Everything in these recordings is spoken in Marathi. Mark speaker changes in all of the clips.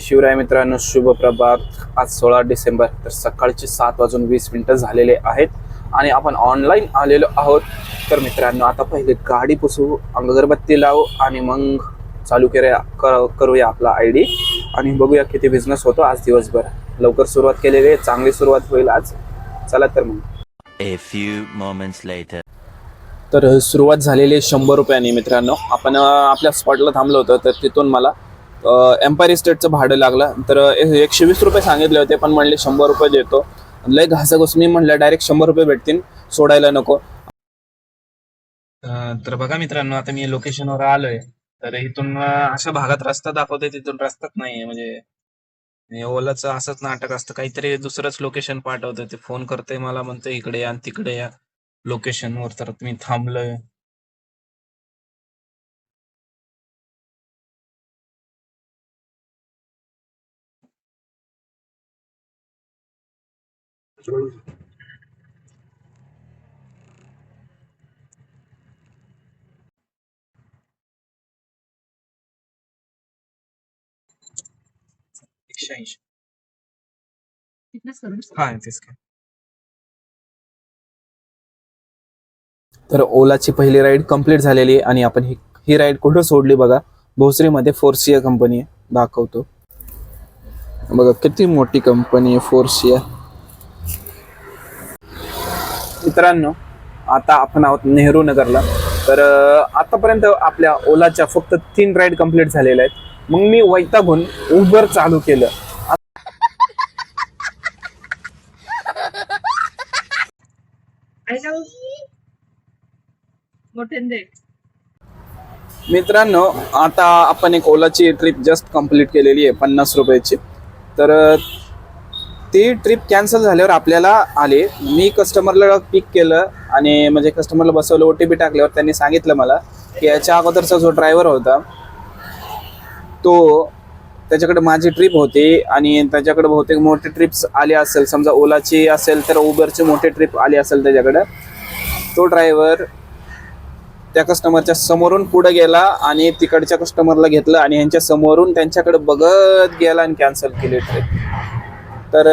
Speaker 1: शिवराय मित्रांनो शुभ प्रभात. आज सोळा डिसेंबर तर सकाळचे सात वाजून वीस मिनिटं झालेले आहेत आणि आपण ऑनलाईन आलेलो आहोत. तर मित्रांनो आता पहिले गाडी पुसू अगरबत्ती लावू आणि मग चालू करूया कर- करूया आपला आय डी आणि बघूया किती बिझनेस होतो आज दिवसभर. लवकर सुरुवात केलेली आहे चांगली सुरुवात होईल आज. चला तर मग.
Speaker 2: A few moments later.
Speaker 1: तर सुरुवात झालेली आहे शंभर रुपयाने मित्रांनो. आपण आपल्या स्पॉटला थांबलो होतो तर तिथून मला एम्पायर इस्टेटचं भाडं लागलं. तर एकशे वीस रुपये सांगितले होते पण म्हणले शंभर रुपये देतो. लय घासाघुसणी म्हणलं डायरेक्ट शंभर रुपये भेटतील. सोडायला नको. तर बघा मित्रांनो आता मी लोकेशनवर आलोय. तर इथून अशा भागात रस्ता दाखवते तिथून रस्ताच नाहीये. म्हणजे ओलाचं असंच नाटक असतं. काहीतरी दुसरंच लोकेशन पाठवतं ते फोन करते मला म्हणते इकडे या तिकडे या लोकेशनवर तर मी थांबलोय. एकशे ऐंशी. हा तेच काय तर ओलाची पहिली राईड कंप्लीट झालेली आहे आणि आपण ही ही राईड कुठं सोडली बघा? भोसरीमध्ये फोर्सिया कंपनी आहे. दाखवतो. बघा किती मोठी कंपनी आहे फोर्सिया. मित्रांनो आता आपण आहोत नेहरू नगरला. तर आतापर्यंत आपल्या ओलाच्या फक्त तीन राईड कंप्लीट झालेल्या आहेत. मग मी वैतागून उबर चालू केलं. मित्रांनो आता आपण एक ओलाची ट्रिप जस्ट कंप्लीट केलेली आहे पन्नास रुपयाची. तर ती ट्रिप कॅन्सल झाल्यावर आपल्याला आले. मी कस्टमरला पिक केलं आणि म्हणजे कस्टमरला बसवलं ओ टी पी टाकल्यावर त्यांनी सांगितलं मला की याच्या अगोदरचा जो ड्रायव्हर होता तो त्याच्याकडे माझी ट्रिप होती आणि त्याच्याकडे बहुतेक मोठी ट्रिप्स आले असेल. समजा ओलाची असेल तर उबरची मोठी ट्रिप आली असेल त्याच्याकडे. तो ड्रायव्हर त्या कस्टमरच्या समोरून पुढे गेला आणि तिकडच्या कस्टमरला घेतलं आणि ह्यांच्या समोरून त्यांच्याकडे बघत गेला आणि कॅन्सल केली ट्रिप तर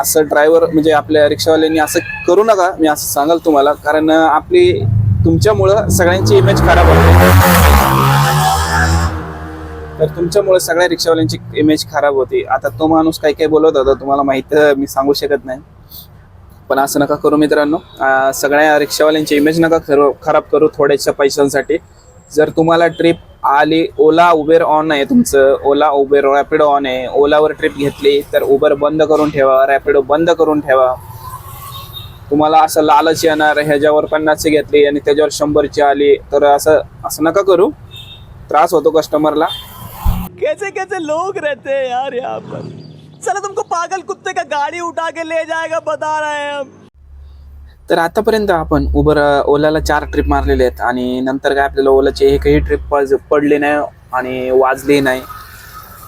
Speaker 1: असं ड्रायव्हर म्हणजे आपल्या रिक्षावाल्यांनी असं करू नका. मी असं सांगाल तुम्हाला. कारण आपली तुमच्यामुळं सगळ्यांची इमेज खराब होते. तर तुमच्यामुळे सगळ्या रिक्षावाल्यांची इमेज खराब होती. आता तो माणूस काही काही बोलत होता. तुम्हाला माहीत मी सांगू शकत नाही. पण असं नका करू मित्रांनो. सगळ्या रिक्षावाल्यांची इमेज नका खराब करू थोड्याशा पैशांसाठी. जर तुम्हाला ट्रिप आली ओला उबेर ऑन आहे तुमचं. ओला उबेर रॅपिडो ऑन आहे. ओलावर ट्रिप घेतली तर उबर बंद करून ठेवा. रॅपिडो बंद करून ठेवा. तुम्हाला असं लालच येणार. ह्याच्यावर पन्नासची घेतली आणि त्याच्यावर शंभरची आली. तर असं असं नका करू. त्रास होतो कस्टमरला
Speaker 3: कैसे कैसे लोग रहते हैं यार यहाँ पर? चलो तुमको पागल कुत्ते का गाड़ी उठा के ले जाएगा बता रहे हैं हम।
Speaker 1: तर आतापर्यंत आपण उबर ओलाला चार ट्रिप मारलेले आहेत आणि नंतर काय आपल्याला ओलाची एकही ट्रिप पडली नाही आणि वाजली नाही.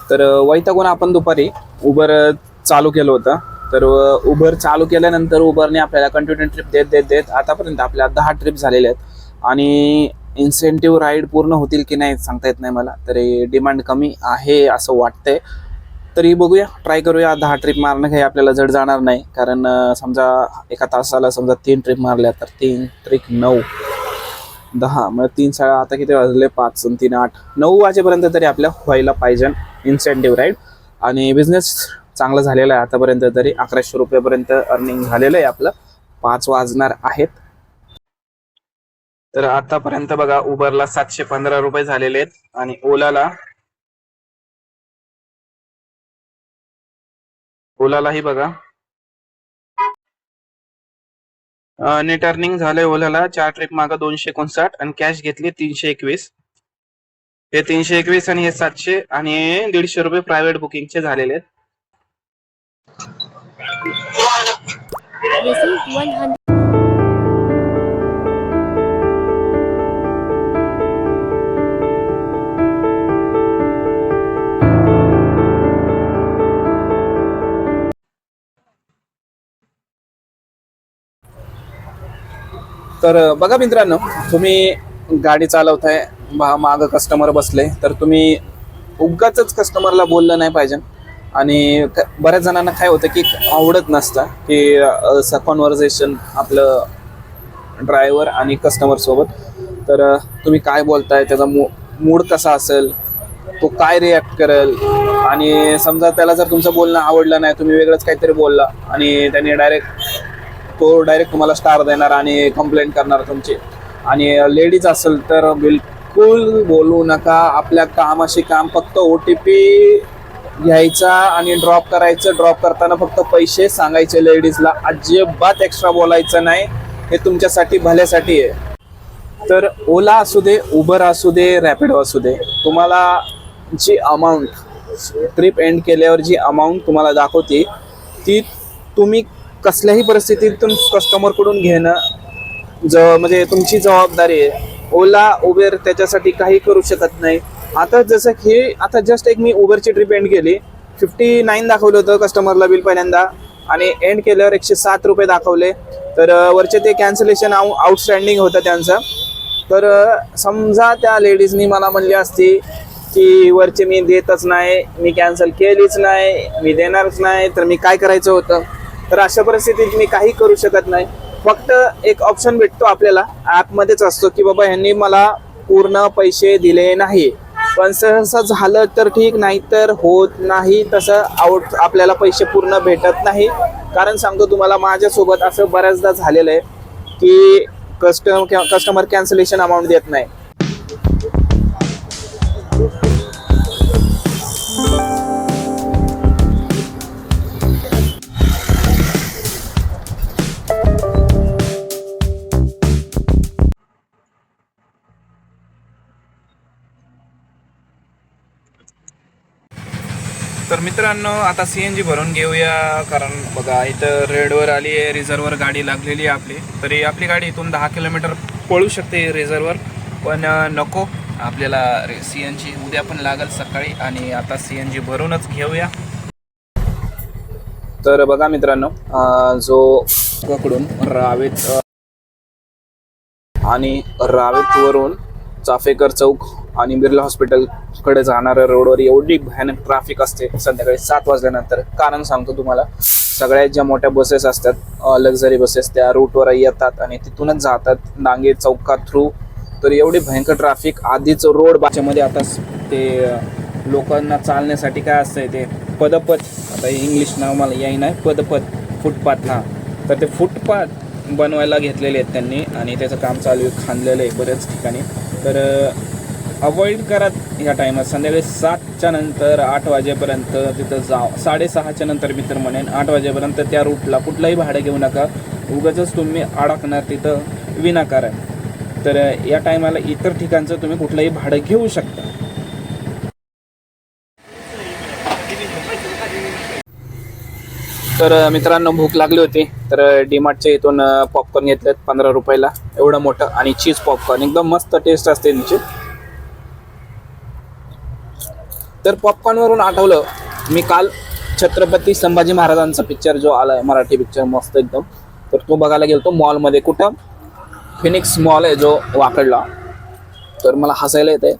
Speaker 1: तर वैतागून आपण दुपारी उबर चालू केलं होतं. तर उबर चालू केल्यानंतर उबरने आपल्याला कंटिन्यू ट्रिप देत देत देत आतापर्यंत आपल्या दहा ट्रिप झालेल्या आहेत. आणि इन्सेंटिव्ह राईड पूर्ण होतील की नाही सांगता येत नाही मला. तरी डिमांड कमी आहे असं वाटतंय. तरी बघूया ट्राय करूया. दहा ट्रिप मारणं काही आपल्याला जड जाणार नाही. कारण समजा एका तासाला समजा तीन ट्रिप मारल्या तर तीन ट्रिक नऊ दहा मग तीन साडे आता किती वाजले? पाच तीन आठ. नऊ वाजेपर्यंत तरी आपल्या व्हायला पाहिजे इन्सेंटिव्ह राईट आणि बिझनेस चांगला झालेला आहे आतापर्यंत तरी. अकराशे रुपयापर्यंत अर्निंग झालेलं आहे आपलं. पाच वाजणार आहेत. तर आतापर्यंत बघा उबरला सातशे पंधरा रुपये झालेले आहेत. आणि ओलाला ओलालाही बघा. नेट अर्निंग झालंय ओलाला. चार ट्रिप माग दोनशे एकोणसाठ आणि कॅश घेतली तीनशे एकवीस. हे तीनशे एकवीस आणि हे सातशे आणि दीडशे रुपये प्रायव्हेट बुकिंगचे झालेले आहेत. तर बघा मित्रांनो तुम्ही गाडी चालवताय मा- मागं कस्टमर बसले तर तुम्ही उगाच कस्टमरला बोललं नाही पाहिजे. आणि क- बऱ्याच जणांना काय होतं की आवडत नसतं की असं कॉन्व्हर्सेशन आपलं ड्रायव्हर आणि कस्टमर सोबत. तर तुम्ही काय बोलताय त्याचा मू मूड कसा असेल तो काय रिॲक्ट करेल? आणि समजा त्याला जर तुमचं बोलणं आवडलं नाही तुम्ही वेगळंच काहीतरी बोलला आणि त्याने डायरेक्ट तो डायरेक्ट तुम्हाला स्टार देणार आणि कंप्लेंट करणार तुमची. आणि लेडीज असेल तर बिलकुल बोलू नका. आपल्या कामाशी काम फक्त ओ टी पी घ्यायचा आणि ड्रॉप करायचं. ड्रॉप करताना फक्त पैसे सांगायचे लेडीजला अजिबात एक्स्ट्रा बोलायचं नाही. हे तुमच्यासाठी भल्यासाठी आहे. तर ओला असू दे उबर असू दे रॅपिडो असू दे तुम्हाला जी अमाऊंट ट्रिप एंड केल्यावर जी अमाऊंट तुम्हाला दाखवते ती तुम्ही कसल्याही परिस्थितीतून कस्टमरकडून घेणं ज म्हणजे तुमची जबाबदारी आहे. ओला उबेर त्याच्यासाठी काही करू शकत नाही. आता जसं की आता जस्ट एक मी उबरची ट्रिप एंड केली. फिफ्टी नाईन दाखवलं होतं कस्टमरला बिल पहिल्यांदा. आणि एंड केल्यावर एकशे सात रुपये दाखवले. तर वरचे ते कॅन्सलेशन आउ आउटस्टँडिंग होतं त्यांचं. तर समजा त्या लेडीजनी मला म्हणली असती की वरचे मी देतच नाही मी कॅन्सल केलीच नाही मी देणारच नाही तर मी काय करायचं होतं? तर अशा परिस्थितीत मी काही करू शकत नाही. फक्त एक ऑप्शन भेटतो आपल्याला ॲपमध्येच असतो की बाबा ह्यांनी मला पूर्ण पैसे दिले नाही. पण सहसा झालं तर ठीक नाही तर होत नाही तसं आउट आपल्याला पैसे पूर्ण भेटत नाही. कारण सांगतो तुम्हाला माझ्यासोबत असं बऱ्याचदा झालेलं आहे की कस्टम कस्टमर कॅन्सलेशन अमाऊंट देत नाही. तर मित्रांनो आता सी एन जी भरून घेऊया कारण बघा इथं रेडवर आली आहे रिझर्वर गाडी लागलेली आहे आपली. तरी आपली गाडी इथून दहा किलोमीटर पळू शकते रिझर्वर पण नको. आपल्याला सी एन जी उद्या पण लागेल सकाळी आणि आता सी एन जी भरूनच घेऊया. तर बघा मित्रांनो जो कडून रावेत आणि रावेतवरून चाफेकर चौक आणि बिर्ला हॉस्पिटलकडे जाणाऱ्या रोडवर एवढी भयानक ट्रॅफिक असते संध्याकाळी सात वाजल्यानंतर. कारण सांगतो तुम्हाला सगळ्यात ज्या मोठ्या बसेस असतात लक्झरी बसेस त्या रूटवर येतात आणि तिथूनच जातात. डांगे चौका थ्रू तर एवढी भयंकर ट्रॅफिक आधीच रोड बाच्यामध्ये आता ते लोकांना चालण्यासाठी काय असतंय ते पदपथ. आता इंग्लिश नाव मला याही नाही पदपथ फुटपाथ ना तर ते फुटपाथ बनवायला घेतलेले आहेत त्यांनी आणि त्याचं काम चालू आहे खांदलेलं आहे बऱ्याच ठिकाणी. तर अवॉइड करा ह्या टायमात संध्याकाळी सातच्या नंतर आठ वाजेपर्यंत तिथं जा साडेसहाच्या नंतर मी तर म्हणेन आठ वाजेपर्यंत त्या रूटला कुठलाही भाडं घेऊ नका. उगाचच तुम्ही अडकणार तिथं विनाकारण. तर या टायमाला इतर ठिकाणचं तुम्ही कुठलंही भाडं घेऊ शकता. तर मित्रांनो भूक लागली होती. तर डीमार्टच्या इथून पॉपकॉर्न घेतलेत पंधरा रुपयाला. एवढं मोठं आणि चीज पॉपकॉर्न एकदम मस्त टेस्ट असते त्यांची तर पॉपकॉर्नवरून आठवलं मी काल छत्रपती संभाजी महाराजांचा पिक्चर जो आला आहे मराठी पिक्चर मस्त एकदम तर तो बघायला गेलो मॉलमध्ये कुठं? फिनिक्स मॉल आहे जो वाकडला. तर मला हसायला येते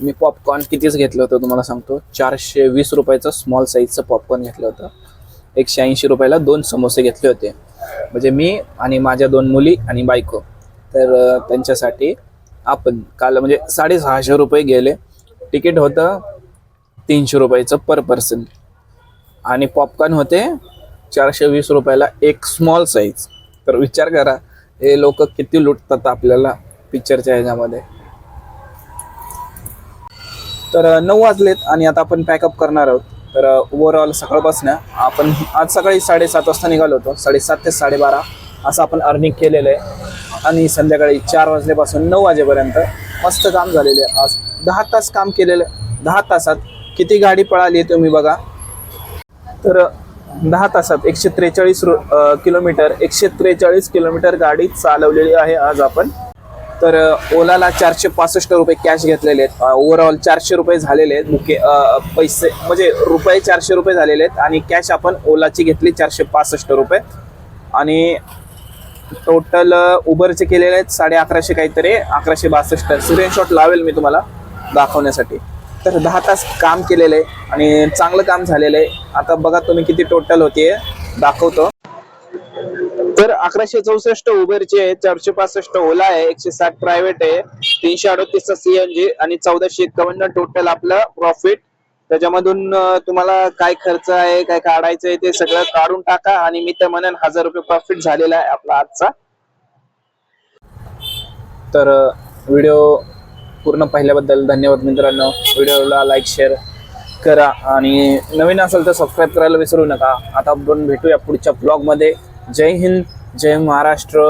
Speaker 1: मी पॉपकॉर्न कितीच घेतलं होतं तुम्हाला सांगतो. चारशे वीस रुपयाचं स्मॉल साईजचं पॉपकॉर्न घेतलं होतं. एकशे ऐंशी रुपयाला दोन समोसे घेतले होते. म्हणजे मी आणि माझ्या दोन मुली आणि बायको. तर त्यांच्यासाठी आपण काल म्हणजे साडेसहाशे रुपये गेले. तिकीट होतं तीनशे रुपयाचं पर पर्सन आणि पॉपकॉर्न होते चारशे वीस रुपयाला एक स्मॉल साईज तर विचार करा हे लोक किती लुटतात आपल्याला पिक्चरच्या ह्याच्यामध्ये. तर नऊ वाजलेत आणि आता आपण पॅकअप करणार आहोत. तर ओव्हरऑल सकाळपासून आपण आज सकाळी साडेसात वाजता निघालो होतो. साडेसात ते साडेबारा असं आपण अर्निंग केलेलं आहे. आणि संध्याकाळी चार वाजल्यापासून नऊ वाजेपर्यंत मस्त काम झालेलं आहे. आज दहा तास काम केलेलं आहे. दहा तासात किती गाडी पळाली आहे तुम्ही बघा. तर दहा तासात एकशे त्रेचाळीस रु किलोमीटर एकशे त्रेचाळीस किलोमीटर गाडी चालवलेली आहे आज आपण. तर ओलाला चारशे पासष्ट रुपये कॅश घेतलेले आहेत. ओव्हरऑल चारशे रुपये झालेले आहेत. मुख्य पैसे म्हणजे रुपये चारशे रुपये झालेले आहेत आणि कॅश आपण ओलाची घेतली चारशे पासष्ट रुपये. आणि टोटल उबरचे केलेले आहेत साडे अकराशे काहीतरी अकराशे बासष्ट. स्क्रीनशॉट लावेल मी तुम्हाला दाखवण्यासाठी. तर दहा तास काम केलेलं आहे आणि चांगलं काम झालेलं. आहे आता बघा तुम्ही किती टोटल होते दाखवतो. तर अकराशे चौसष्ट उबेरचे आहे चारशे पासष्ट ओला आहे एकशे साठ प्रायव्हेट आहे तीनशे अडतीसचा सीएनजी आणि चौदाशे एकावन्न टोटल आपलं प्रॉफिट त्याच्यामधून तुम्हाला काय खर्च आहे काय काढायचं आहे ते सगळं काढून टाका आणि मी तर म्हणेन हजार रुपये प्रॉफिट झालेला आहे आपला आजचा. तर व्हिडिओ पूर्ण पाहिल्याबद्दल धन्यवाद मित्रांनो. व्हिडिओला लाईक शेअर करा आणि नवीन असेल तर सबस्क्राईब करायला विसरू नका. आता आपण भेटूया पुढच्या ब्लॉगमध्ये जय हिंद जय महाराष्ट्र.